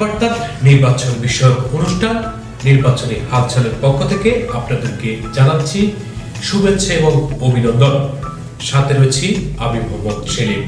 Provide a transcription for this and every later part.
বার্তার নির্বাচন বিষয়ক অনুষ্ঠান, নির্বাচনী হালচালের পক্ষ থেকে আপনাদেরকে জানাচ্ছি শুভেচ্ছা এবং অভিনন্দন। সাথে রয়েছি আমি মোহাম্মদ সেলিম।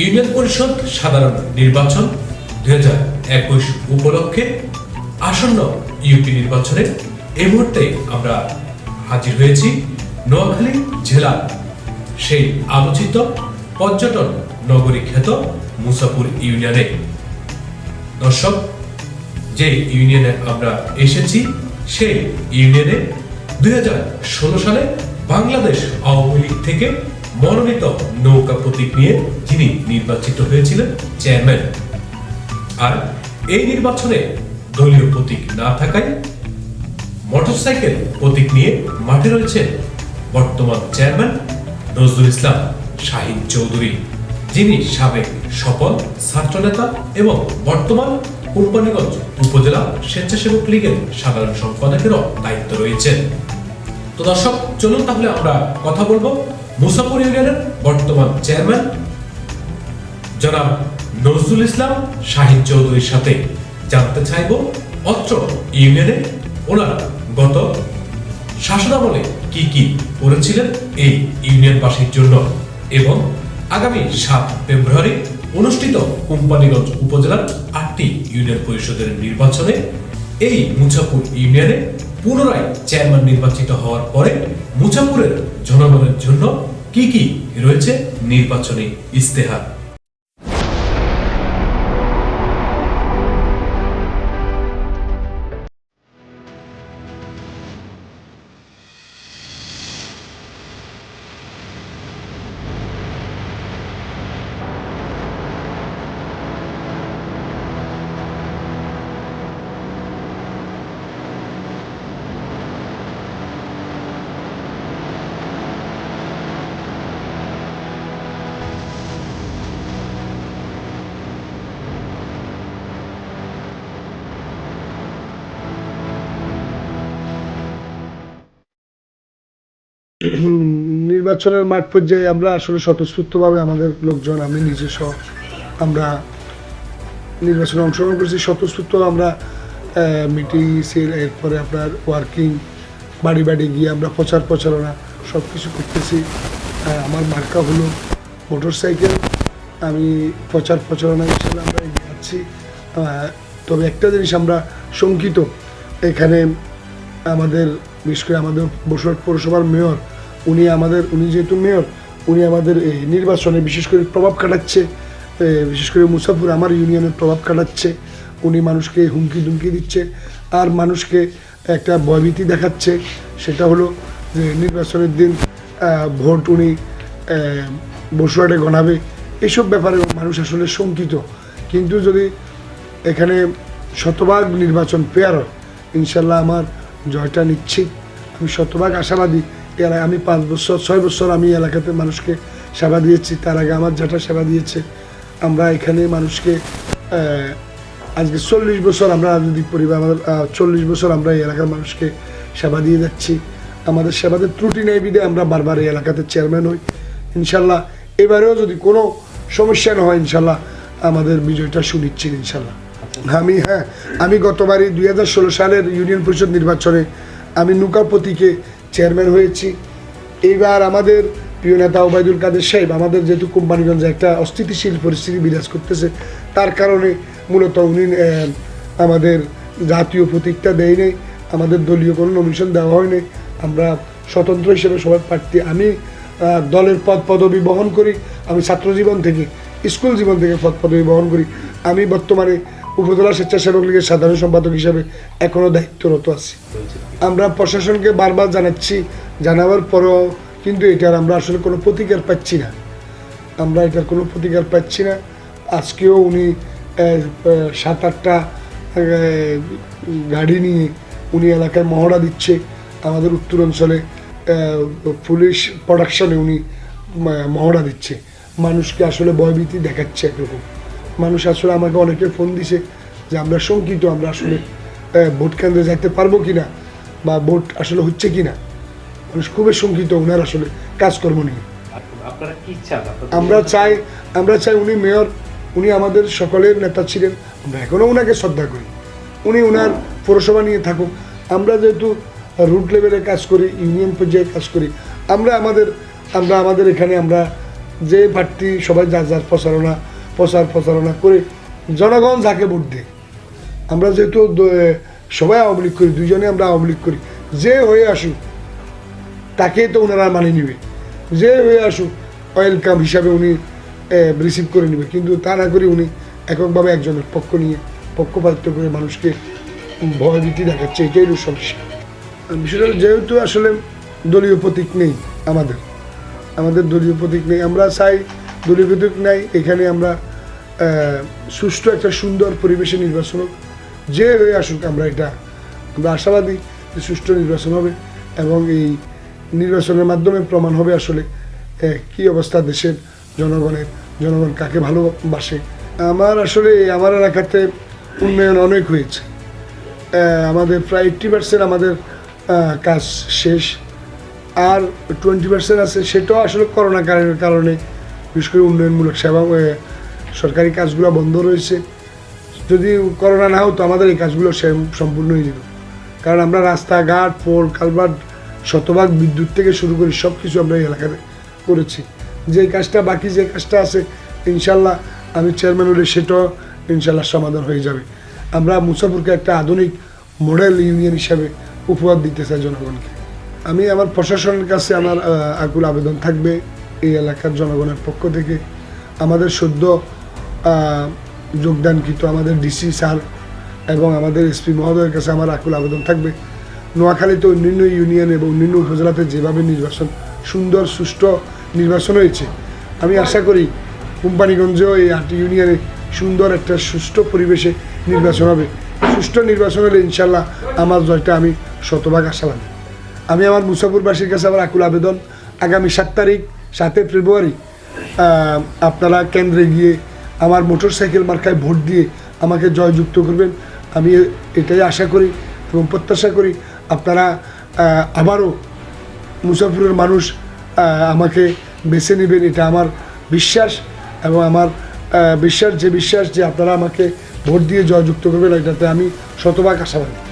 ইউনিয়ন পরিষদ সাধারণ নির্বাচন দুই একুশ উপলক্ষে আসন্ন ইউপি নির্বাচনে এই মুহূর্তে আমরা হাজির হয়েছি নোয়াখালী জেলার সেই আলোচিত পর্যটন নগরী খ্যাত মুসাপুর ইউনিয়নে। দর্শক, যে ইউনিয়নে আমরা এসেছি, সেই ইউনিয়নে দুই হাজার ষোলো সালে বাংলাদেশ আওয়ামী লীগ থেকে মনোনীত নৌকা প্রতীক নিয়ে যিনি নির্বাচিত হয়েছিলেন, চেয়ারম্যান। আর এই নির্বাচনে দলীয় প্রতীক না থাকায় মোটরসাইকেল প্রতীক নিয়ে মাঠে রয়েছেন বর্তমান চেয়ারম্যান নজরুল ইসলাম শাহিদ চৌধুরী, যিনি সাবেক সফল ছাত্রনেতা এবং বর্তমান কোম্পানিগঞ্জ উপজেলা স্বেচ্ছাসেবক লীগের সাধারণ সম্পাদকেরও দায়িত্ব রয়েছেন তো দর্শক, চলুন তাহলে আমরা কথা বলব মুসাফর ইউনিয়নের বর্তমান চেয়ারম্যান জনাব নজরুল ইসলাম শাহিদ চৌধুরীর সাথে। জানতে চাইব অত্র ইউনিয়নে ওনার গত শাসনামলে কি কি করেছিলেন এই ইউনিয়নবাসীর জন্য এবং আগামী সাত ফেব্রুয়ারি অনুষ্ঠিত কোম্পানিগঞ্জ উপজেলার আটটি ইউনিয়ন পরিষদের নির্বাচনে এই মুছাপুর ইউনিয়নে পুনরায় চেয়ারম্যান নির্বাচিত হওয়ার পরে মুছাপুরের জনগণের জন্য কি কি রয়েছে নির্বাচনী ইস্তেহার নির্বাচনের মাঠ পর্যায়ে আমরা আসলে স্বতঃস্ফূর্তভাবে আমাদের লোকজন, আমি নিজে সহ আমরা নির্বাচনে অংশগ্রহণ করেছি। স্বতঃস্ফূর্ত আমরা মিটিং সেল এরপরে আপনার ওয়ার্কিং, বাড়ি বাড়ি গিয়ে আমরা প্রচার প্রচারণা সব কিছু করতেছি আমার মার্কা হলো মোটর সাইকেল আমি প্রচার প্রচারণা হিসেবে আমরা এগিয়ে যাচ্ছি তবে একটা জিনিস আমরা শঙ্কিত, এখানে আমাদের, বিশেষ করে আমাদের বসুরহাট পৌরসভার মেয়র উনি আমাদের, উনি যেহেতু মেয়র, উনি আমাদের এই নির্বাচনে বিশেষ করে প্রভাব কাটাচ্ছে বিশেষ করে মুসাফুর, আমার ইউনিয়নের প্রভাব কাটাচ্ছে উনি মানুষকে হুমকি দুমকি দিচ্ছে, আর মানুষকে একটা ভয়ভীতি দেখাচ্ছে, সেটা হলো যে নির্বাচনের দিন ভোট উনি বসুরহাটে গণাবে, এসব ব্যাপারে মানুষ আসলে শঙ্কিত। কিন্তু যদি এখানে শতভাগ নির্বাচন পেয়ার হয়, ইনশাল্লাহ আমার জয়টা নিচ্ছি। আমি শতভাগ আশাবাদী আমি পাঁচ বছর, ছয় বছর আমি এলাকাতে মানুষকে সেবা দিয়েছি। তার আগে আমার যেটা সেবা দিয়েছে। আমরা এখানে মানুষকে আজকে চল্লিশ বছর আমরা যদি পরিবার চল্লিশ বছর আমরা এই এলাকার মানুষকে সেবা দিয়ে যাচ্ছি। আমাদের সেবাতে ত্রুটি নেই বিদে আমরা বারবার এই এলাকাতে চেয়ারম্যান হই। ইনশাল্লাহ এবারেও যদি কোনো সমস্যা না হয়, ইনশাল্লাহ আমাদের বিজয়টা সুনিশ্চিত, ইনশাল্লাহ। আমি হ্যাঁ আমি গতবারই দুই হাজার ষোলো সালের ইউনিয়ন পরিষদ নির্বাচনে আমি নুকা প্রতীকে চেয়ারম্যান হয়েছি। এইবার আমাদের প্রিয় নেতা ওবায়দুল কাদের সাহেব আমাদের যেহেতু কোম্পানিগঞ্জে একটা অস্থিতিশীল পরিস্থিতি বিরাজ করতেছে, তার কারণে মূলত উনি আমাদের জাতীয় প্রতীকটা দেয় নেই, আমাদের দলীয় কোনো নমিশন দেওয়া হয়নি আমরা স্বতন্ত্র হিসেবে সবাই প্রার্থী। আমি দলের পদ পদবি বহন করি, আমি ছাত্র জীবন থেকে, স্কুল জীবন থেকে পদ পদবি বহন করি। আমি বর্তমানে উপজেলা স্বেচ্ছাসেবক লীগের সাধারণ সম্পাদক হিসেবে এখনও দায়িত্বরত আছি। আমরা প্রশাসনকে বারবার জানাচ্ছি, জানাবার পরও কিন্তু এটার আমরা আসলে কোনো প্রতিকার পাচ্ছি না। আমরা এটার কোনো প্রতিকার পাচ্ছি না। আজকেও উনি সাত আটটা গাড়ি নিয়ে উনি এলাকায় মহড়া দিচ্ছে। আমাদের উত্তর অঞ্চলে পুলিশ প্রোডাকশনে উনি মহড়া দিচ্ছে। মানুষকে আসলে ভয়ভীতি দেখাচ্ছে একরকম। মানুষ আসলে আমাকে অনেকে ফোন দিছে যে আমরা শঙ্কিত আমরা আসলে ভোট কেন্দ্রে যাইতে পারব কিনা বা ভোট আসলে হচ্ছে কিনা। মানুষ খুবই শঙ্কিত ওনার আসলে কাজকর্ম নিয়ে। কি আমরা চাই আমরা চাই উনি মেয়র উনি আমাদের সকলের নেতা ছিলেন। আমরা এখনও ওনাকে শ্রদ্ধা করি। উনি ওনার পৌরসভা নিয়ে থাকুক। আমরা যেহেতু রুট লেভেলে কাজ করি ইউনিয়ন পর্যায়ে কাজ করি আমরা আমাদের আমরা আমাদের এখানে আমরা যে প্রার্থী সবাই যার যার প্রচারণা প্রচার প্রচারণা করে জনগণ যাকে ভোট দেয়। আমরা যেহেতু সবাই আওয়ামী লীগ করি দুজনে আমরা আওয়ামী লীগ করি। যে হয়ে আসুক, তাকেই তো ওনারা মানে নিবে। যে হয়ে আসুক, ওয়েলকাম হিসাবে উনি রিসিভ করে নেবে। কিন্তু তা না করে উনি এককভাবে একজনের পক্ষ নিয়ে পক্ষপাতিত্ব করে মানুষকে ভয়ভীতি দেখাচ্ছে, এটাই হলো সমস্যা। বিষয়টা যেহেতু আসলে দলীয় প্রতীক নেই আমাদের আমাদের দলীয় প্রতীক নেই, আমরা চাই দলীয় নাই, এখানে আমরা সুষ্ঠু একটা সুন্দর পরিবেশে নির্বাচন হোক, যে হয়ে আসুক আমরা এটা, আমরা আশাবাদী যে সুষ্ঠু নির্বাচন হবে এবং এই নির্বাচনের মাধ্যমে প্রমাণ হবে আসলে কি অবস্থা দেশের জনগণের, জনগণ কাকে ভালোবাসে। আমার আসলে, আমার এলাকাতে উন্নয়ন অনেক হয়েছে। আমাদের প্রায় এইট্টি পার্সেন্ট আমাদের কাজ শেষ। আর টোয়েন্টি পার্সেন্ট আছে, সেটাও আসলে করোনা কারণে বিশেষ করে উন্নয়নমূলক সেবা সরকারি কাজগুলো বন্ধ রয়েছে। যদি করোনা না হতো, আমাদের এই কাজগুলো সম্পূর্ণ হয়ে যেত। কারণ আমরা রাস্তাঘাট, পোল, কালভার্ট, শতভাগ বিদ্যুৎ থেকে শুরু করে সব কিছু আমরা এই এলাকাতে করেছি। যে কাজটা বাকি, যে কাজটা আছে, ইনশাল্লাহ আমি চেয়ারম্যান হলে সেটাও ইনশাল্লাহ সমাধান হয়ে যাবে। আমরা মুসাফরকে একটা আধুনিক মডেল ইউনিয়ন হিসাবে উপহার দিতে চাই জনগণকে। আমি আমার প্রশাসনের কাছে আমার আকুল আবেদন থাকবে। এই এলাকার জনগণের পক্ষ থেকে আমাদের সদ্য যোগদানকৃত আমাদের ডিসি স্যার এবং আমাদের এসপি মহোদয়ের কাছে আমার আকুল আবেদন থাকবে। নোয়াখালীতে অন্যান্য ইউনিয়ন এবং অন্যান্য উপজেলাতে যেভাবে নির্বাচন, সুন্দর, সুষ্ঠু নির্বাচন হয়েছে, আমি আশা করি কোম্পানিগঞ্জেও এই আট ইউনিয়নে সুন্দর একটা সুষ্ঠু পরিবেশে নির্বাচন হবে। সুষ্ঠু নির্বাচন হলে ইনশাল্লাহ আমার জয়টা আমি শতভাগ আশাবাদী আমি আমার মুসাফুরবাসীর কাছে আমার আকুল আবেদন, আগামী সাত তারিখ সাতই ফেব্রুয়ারি আপনারা কেন্দ্রে গিয়ে আমার মোটর সাইকেল মার্কায় ভোট দিয়ে আমাকে জয়যুক্ত করবেন। আমি এটাই আশা করি এবং প্রত্যাশা করি আপনারা আবারও মুসাফিরের মানুষ আমাকে বেছে নেবেন, এটা আমার বিশ্বাস এবং আমার বিশ্বাস, যে বিশ্বাস যে আপনারা আমাকে ভোট দিয়ে জয়যুক্ত করবেন, এটাতে আমি শতভাগ আশাবাদী।